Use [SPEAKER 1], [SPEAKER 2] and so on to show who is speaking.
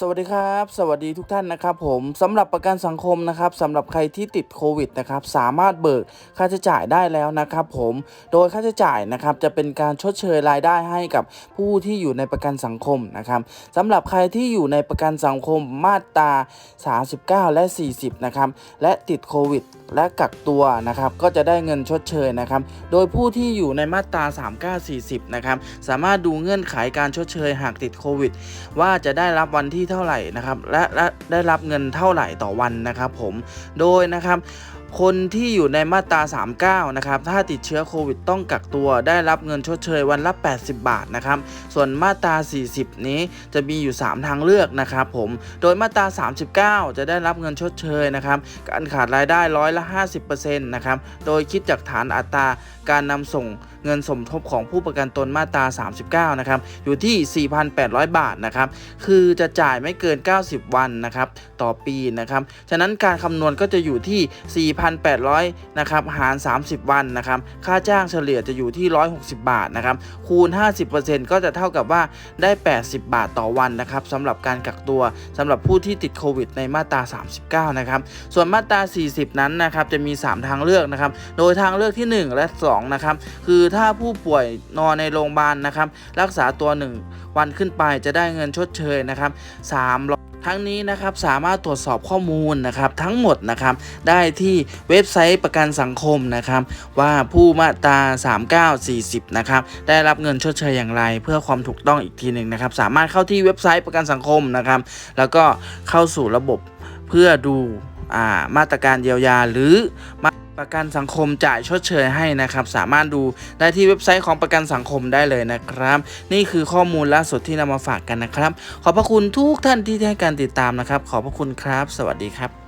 [SPEAKER 1] สวัสดีครับ สวัสดีทุกท่านนะครับผมสำหรับประกันสังคมนะครับสำหรับใครที่ติดโควิดนะครับสามารถเบิกค่าใช้จ่ายได้แล้วนะครับผมโดยค่าใช้จ่ายนะครับจะเป็นการชดเชยรายได้ให้กับผู้ที่อยู่ในประกันสังคมนะครับสำหรับใครที่อยู่ในประกันสังคมมาตรา 39 และ 40นะครับและติดโควิด และกักตัวนะครับก็จะได้เงินชดเชยนะครับ โดยผู้ที่อยู่ในมาตรา 3940 นะครับ สามารถดูเงื่อนไขการชดเชยหากติดโควิด ว่าจะได้รับวันที่เท่าไหร่นะครับและและได้รับเงินเท่าไหร่ต่อวันนะครับผมโดยนะครับ คนที่อยู่ในมาตรา 39 นะครับ ถ้าติดเชื้อโควิดต้องกักตัวได้รับเงินชดเชยวันละ 80 บาทนะครับ ส่วนมาตรา 40 นี้จะมีอยู่ 3 ทางเลือกนะครับผม โดยมาตรา 39 จะได้รับเงินชดเชยนะครับ การขาดรายได้ร้อยละ 50%นะครับ โดยคิดจากฐานอัตราการนำส่ง เงินสมทบของผู้ประกันตนมาตรา 39 นะครับ อยู่ที่ 4,800 บาทนะครับ คือจะจ่ายไม่เกิน 90 วันนะครับ ต่อปีนะครับ ฉะนั้นการคำนวณก็จะอยู่ที่ 4,800 นะครับ หาร 30 วันนะครับ ค่าจ้างเฉลี่ยจะอยู่ที่ 160 บาทนะครับ คูณ 50%ก็จะเท่ากับว่าได้ 80 บาทต่อวันนะครับสำหรับการกักตัวสำหรับผู้ที่ติดโควิดในมาตรา 39 นะครับ ส่วนมาตรา 40 นั้นนะครับ จะมี 3 ทางเลือกนะครับ โดยทางเลือกที่ 1 และ 2 นะครับ คือถ้าผู้ป่วยนอนในโรงพยาบาลนะครับ รักษาตัว 1 วันขึ้นไปจะได้เงินชดเชยนะครับ300ทั้งนี้นะครับสามารถตรวจสอบข้อมูลนะครับทั้งหมดนะครับได้ที่เว็บไซต์ประกันสังคมนะครับ ว่าผู้มาตรา 3940 นะครับได้รับเงินชดเชยอย่างไร เพื่อความถูกต้องอีกทีหนึ่งนะครับ สามารถเข้าที่เว็บไซต์ประกันสังคมนะครับ แล้วก็เข้าสู่ระบบเพื่อดู มาตรการเยียวยาหรือมาประกันสังคมจ่ายชดเชยให้นะครับ สามารถดูได้ที่เว็บไซต์ของประกันสังคมได้เลยนะครับ นี่คือข้อมูลล่าสุดที่นำมาฝากกันนะครับ ขอบพระคุณทุกท่านที่ให้การติดตามนะครับ ขอบพระคุณครับ สวัสดีครับ